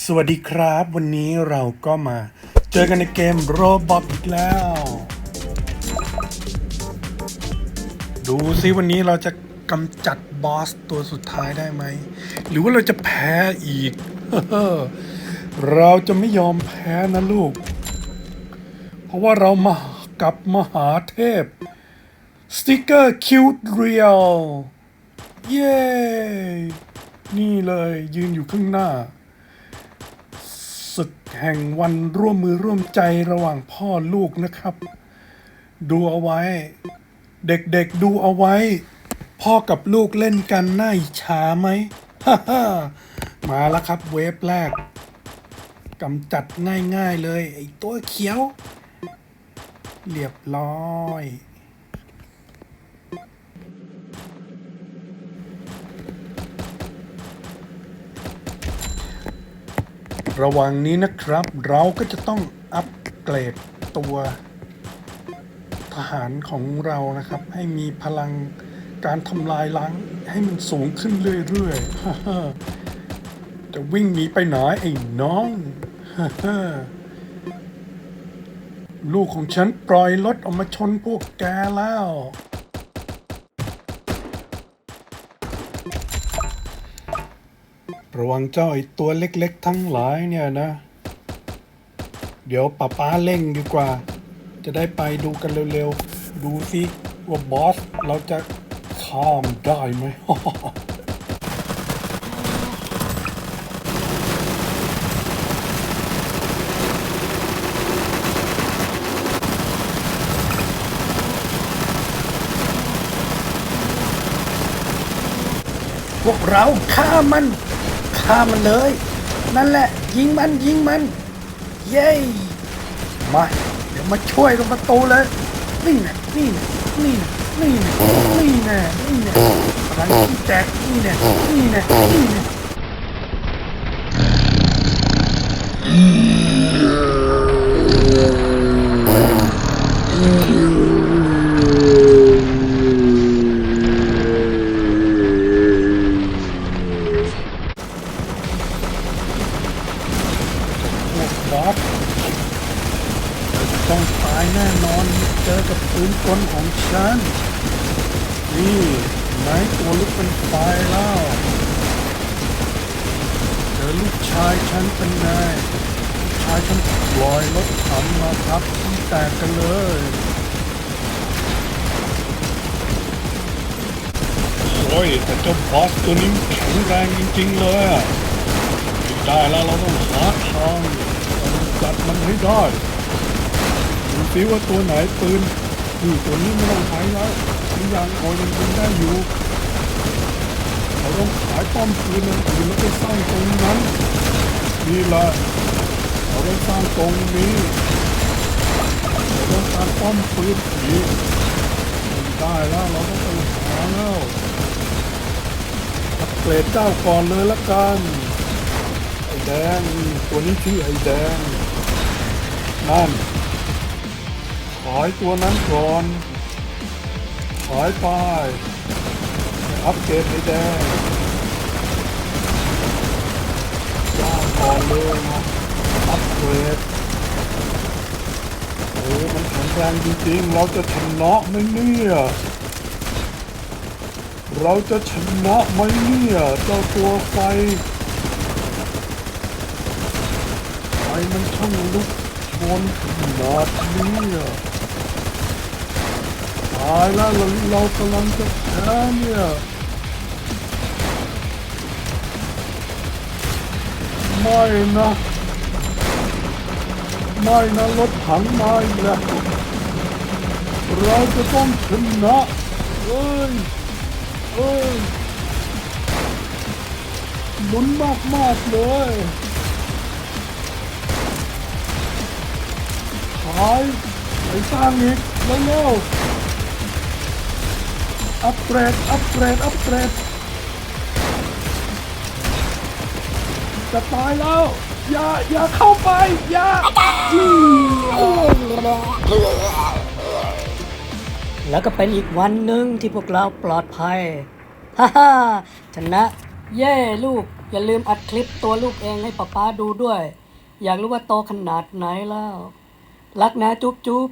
สวัสดีครับ วันนี้เราก็มาเจอกันในเกมโรบอทอีกแล้ว ดูซิวันนี้เราจะกำจัดบอสตัวสุดท้ายได้ไหม หรือว่าเราจะแพ้อีก เราจะไม่ยอมแพ้นะลูก เพราะว่าเรามากับมหาเทพ สติกเกอร์คิวเรียลเย้ นี่เลยยืนอยู่ข้างหน้า ศึกแห่งวันร่วมมือร่วมใจระหว่างพ่อลูกนะครับ ดูเอาไว้ เด็กๆดูเอาไว้ พ่อกับลูกเล่นกันน่าอิจฉาไหมฮ่าฮมาแล้วครับเวฟแรกกำจัดง่ายๆเลย ไอ้ตัวเขียว เรียบร้อย ระหว่างนี้นะครับ เราก็จะต้องอัปเกรดตัวทหารของเรานะครับ ให้มีพลังการทำลายล้างให้มันสูงขึ้นเรื่อยๆ จะวิ่งหนีไปไหนไอ้น้องลูกของฉันปล่อยรถออกมาชนพวกแกแล้ว ระวังเจ้าไอตัวเล็กๆ ทั้งหลายเนี่ยนะ เดี๋ยวป้าป้าเร่งดีกว่า จะได้ไปดูกันเร็วๆ ดูสิว่าบอสเราจะข้ามได้ไหมพวกเราฆ่ามัน ฆ่ามันเลย นั่นแหละ ยิงมันยิงมัน เย้มาเดี๋ยวมาช่วยตรงประตูเลย นี่นะนี่นะนี่นะนี่นะนี่นะนี่นะพลังที่แจกนี่นะนี่นะนี่นะ ต้องตายแน่นอน เจอกับปืนกลของฉัน นี่ไหนตัวลุกเป็นไฟแล้ว เจอลูกชายฉันเป็นไงชายฉันลอยรถถังมาทับที่แตกกันเลยโอ้ยแต่เจ้าบอสตัวนี้แข็งแรงจริงๆเลยอะได้แล้วเราต้องหาทางจัดมันให้ได้ สิว่าตัวไหนปืนนี่ตัวนี้ไม่ต้องใช้แล้วทุกอย่างพอยังยิงได้อยู่เราต้องขายป้อมปืนนั่นอื่นแล้วไปสร้างตรงนั้นนี่แหละเราต้องสร้างตรงนี้เราต้องการป้อมปืนอีกไม่ได้แล้วเราต้องไปหาแล้วอัปเกรดเจ้าก่อนเลยละกันไอ้แดงตัวนี้ชื่อไอ้แดงนั่น ขายตัวนั้นก่อนขายไปอัปเกรดไอ้แดงจ้างก่อนเลยนะอัปเกรดโอ้มันแข็งแรงจริงๆ เราจะชนะไหมเนี่ยเราจะชนะไหมเนี่ยเจ้าตัวไฟไฟมันช่างลุก นขนาดนี้อะตายแล้วเราเรากำลังจะแพ้เนี่ยไม่นะไม่นะรถถังมาอีกแล้วเราจะต้องชนะเอ้ยเอ้ยลุ้นมากมากเลย ขายไปสร้างอีกเร็วๆอัปเกรดอัปเกรดอัปเกรดจะตายแล้ว อย่า อย่าเข้าไป อย่าอืมแล้วก็เป็นอีกวันหนึ่งที่พวกเราปลอดภัย ฮ่าฮ่าชนะ เย้ลูก อย่าลืมอัดคลิปตัวลูกเองให้ป๊าป๊าดูด้วย อยากรู้ว่าโตขนาดไหนแล้ว รักนะจุ๊บจุ๊บ